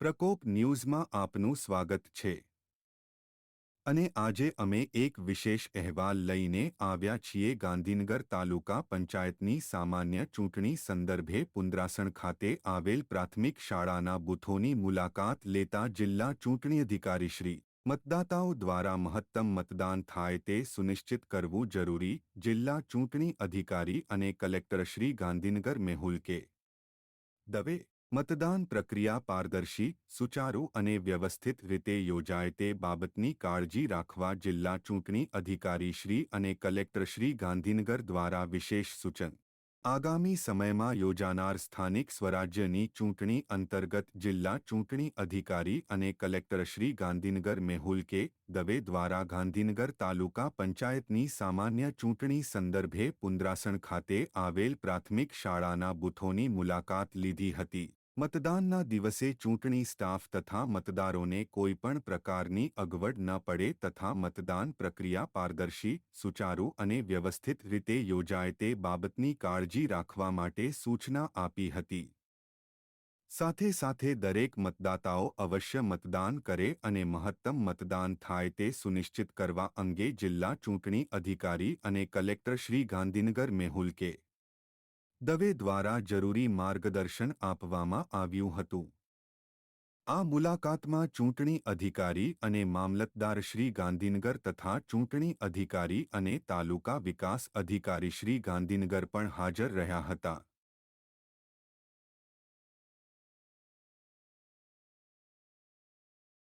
પ્રકોપ ન્યૂઝમાં આપનું સ્વાગત છે. અને આજે અમે એક વિશેષ અહેવાલ લઈને આવ્યા છીએ ગાંધીનગર તાલુકા પંચાયતની સામાન્ય ચૂંટણી સંદર્ભે પુંદ્રાસણ ખાતે આવેલ પ્રાથમિક શાળાના બૂથોની મુલાકાત લેતા જિલ્લા ચૂંટણી અધિકારી શ્રી મતદાતાઓ દ્વારા મહત્તમ મતદાન થાય તે સુનિશ્ચિત કરવું જરૂરી જિલ્લા ચૂંટણી અધિકારી અને કલેક્ટર શ્રી ગાંધીનગર મેહુલ કે. દવે મતદાન પ્રક્રિયા પારદર્શી, સુચારુ અને વ્યવસ્થિત રીતે યોજાય તે બાબતની કાળજી રાખવા જિલ્લા ચૂંટણી અધિકારી શ્રી અને કલેક્ટર શ્રી ગાંધીનગર દ્વારા વિશેષ સૂચન. આગામી સમયમાં યોજાનાર સ્થાનિક સ્વરાજ્યની ચૂંટણી અંતર્ગત જિલ્લા ચૂંટણી અધિકારી અને કલેક્ટર શ્રી ગાંધીનગર મેહુલ કે. દવે દ્વારા ગાંધીનગર તાલુકા પંચાયતની સામાન્ય ચૂંટણી સંદર્ભે પુંદ્રાસણ ખાતે આવેલ પ્રાથમિક શાળાના બૂથોની મુલાકાત લીધી હતી. મતદાનના દિવસે ચૂંટણી સ્ટાફ તથા મતદારોને કોઈપણ પ્રકારની અગવડ ન પડે તથા મતદાન પ્રક્રિયા પારદર્શી, સુચારુ અને વ્યવસ્થિત રીતે યોજાય તે બાબતની કાળજી રાખવા માટે સૂચના આપી હતી. સાથે સાથે દરેક મતદાતાઓ અવશ્ય મતદાન કરે અને મહત્તમ મતદાન થાય તે સુનિશ્ચિત કરવા અંગે જિલ્લા ચૂંટણી અધિકારી અને કલેક્ટર શ્રી ગાંધીનગર મેહુલ કે દવે દ્વારા જરૂરી માર્ગદર્શન આપવામાં આવ્યું હતું. આ મુલાકાતમાં ચૂંટણી અધિકારી અને મામલતદાર શ્રી ગાંધીનગર તથા ચૂંટણી અધિકારી અને તાલુકા વિકાસ અધિકારી શ્રી ગાંધીનગર પણ હાજર રહ્યા હતા.